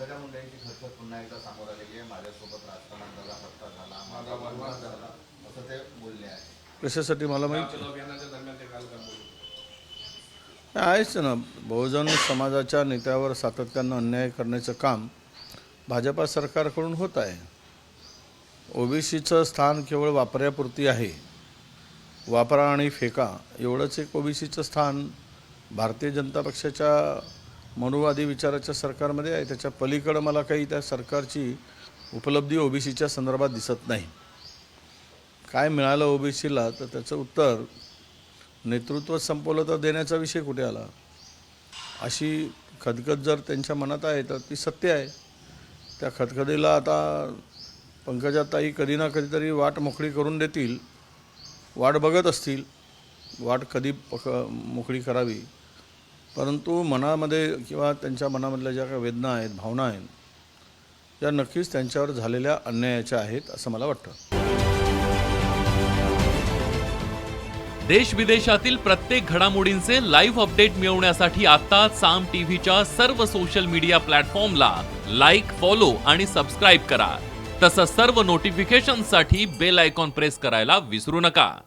पंकजा मुंडे यांची खतखत पुन्हा एकदा समोर आलेली आहे माझ्यासोबत राजकारणाचा फटका झाला माझा वनवास झाला. असं ते बोलले आहे. कशासाठी मला माहिती? चलो अभियानाच्या दरम्यान ते काल काय बोलले. आहेच ना. बहुजन समाजाच्या नेत्यावर सातत्यानं अन्याय करण्याचं काम भाजपा सरकारकडून होत आहे. ओबीसीचं स्थान केवळ वापरापुरती आहे. वापरा आणि फेका एवढंच एक ओबीसीचं स्थान भारतीय जनता पक्षाच्या मनुवादी विचाराच्या सरकारमध्ये आहे. त्याच्या पलीकडं मला काही त्या सरकारची उपलब्धी ओबीसीच्या संदर्भात दिसत नाही. काय मिळालं ओबीसीला? तर त्याचं उत्तर नेतृत्व संपवलं तर देण्याचा विषय कुठे आला? अशी खदखद जर त्यांच्या मनात आहे तर ती सत्य आहे. त्या खदखदीला आता पंकजाताई कधी ना कधीतरी वाट मोकळी करून देतील. वाट बघत असतील. वाट कधी पक मोकळी करावी. परंतु मनामध्ये किंवा त्यांच्या मनामधल्या ज्या काही वेदना आहेत भावना आहेत या नक्कीच त्यांच्यावर झालेल्या अन्यायाच्या आहेत असं मला वाटतं. देश विदेशातील प्रत्येक घडामोडींचे लाईव्ह अपडेट मिळवण्यासाठी आता साम टीव्हीच्या सर्व सोशल मीडिया प्लॅटफॉर्मला लाईक फॉलो आणि सबस्क्राईब करा. तसंच सर्व नोटिफिकेशनसाठी बेल आयकॉन प्रेस करायला विसरू नका.